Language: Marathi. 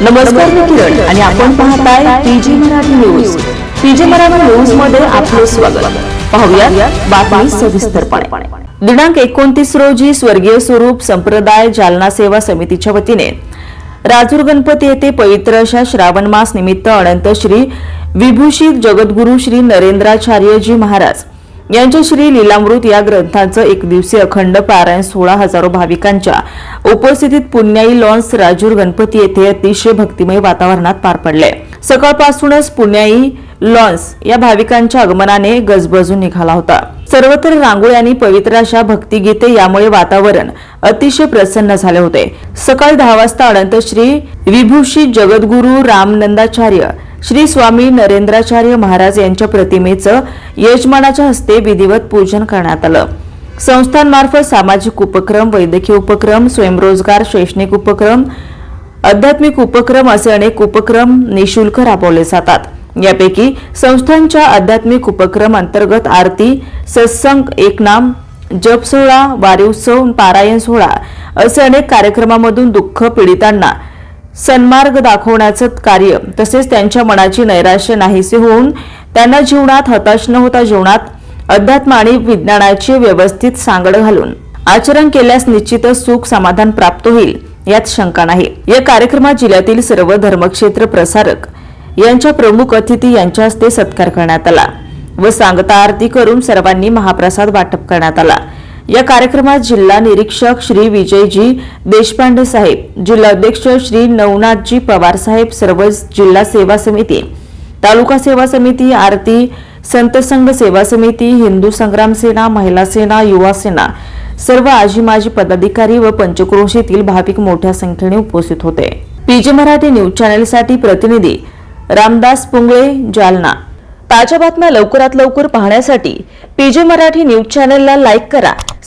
नमस्कार मी किरण आणि आपण पाहताय PG Marathi news. PG Marathi न्यूजमध्ये आपले स्वागत. पाहूया बातमी सविस्तरपणे. दिनांक एकोणतीस रोजी स्वर्गीय स्वरूप संप्रदाय जालना सेवा समितीच्या वतीने राजूर गणपती येथे पवित्र अशा श्रावण मास निमित्त अनंत श्री विभूषित जगद्गुरु श्री नरेंद्राचार्यजी महाराज यांच्या श्री लीलामृत या ग्रंथांचं एक दिवसीय अखंड पारायण सोळा हजारो भाविकांच्या उपस्थितीत पुण्याई लॉन्स राजूर गणपती येथे अतिशय भक्तिमय वातावरणात पार पडले. सकाळपासूनच पुण्याई लॉन्स या भाविकांच्या आगमनाने गजबजून निघाला होता. सर्वत्र रांगोळ्यांनी पवित्र अशा भक्तिगीते यामुळे वातावरण अतिशय प्रसन्न झाले होते. सकाळी दहा वाजता अनंत श्री विभूषित जगद्गुरु रामनंदाचार्य श्री स्वामी नरेंद्राचार्य महाराज यांच्या प्रतिमेचं यजमानाच्या हस्ते विधिवत पूजन करण्यात आलं. संस्थांमार्फत सामाजिक उपक्रम वैद्यकीय उपक्रम स्वयंरोजगार शैक्षणिक उपक्रम आध्यात्मिक उपक्रम असे अनेक उपक्रम निशुल्क राबवले जातात. यापैकी संस्थांच्या आध्यात्मिक उपक्रम अंतर्गत आरती सत्संग एकनाम जप सोहळा वारीउत्सव पारायण सोहळा असे अनेक कार्यक्रमामधून दुःख पीडितांना सन्मार्ग दाखवण्याचं कार्य तसेच त्यांच्या मनाची नैराश्य नाहीसे होऊन त्यांना जीवनात हताश न होता जीवनात अध्यात्म आणि विज्ञानाचे व्यवस्थित सांगड घालून आचरण केल्यास निश्चितच सुख समाधान प्राप्त होईल यात शंका नाही. या कार्यक्रमात जिल्ह्यातील सर्व धर्मक्षेत्र प्रसारक यांच्या प्रमुख अतिथी यांच्या हस्ते सत्कार करण्यात आला व सांगता आरती करून सर्वांनी महाप्रसाद वाटप करण्यात आला. या कार्यक्रमात जिल्हा निरीक्षक श्री विजयजी देशपांडे साहेब जिल्हा अध्यक्ष श्री नवनाथजी पवार साहेब सर्व जिल्हा सेवा समिती तालुका सेवा समिती आरती संत संघ सेवा समिती हिंदू संग्राम सेना महिला सेना युवा सेना सर्व आजी माजी पदाधिकारी व पंचक्रोशीतील भाविक मोठ्या संख्येने उपस्थित होते. पीजे मराठी न्यूज चॅनेलसाठी प्रतिनिधी रामदास पुंगळे जालना. ताज्या बातम्या लवकरात लवकर पाहण्यासाठी पीजे मराठी न्यूज चॅनेलला लाईक करा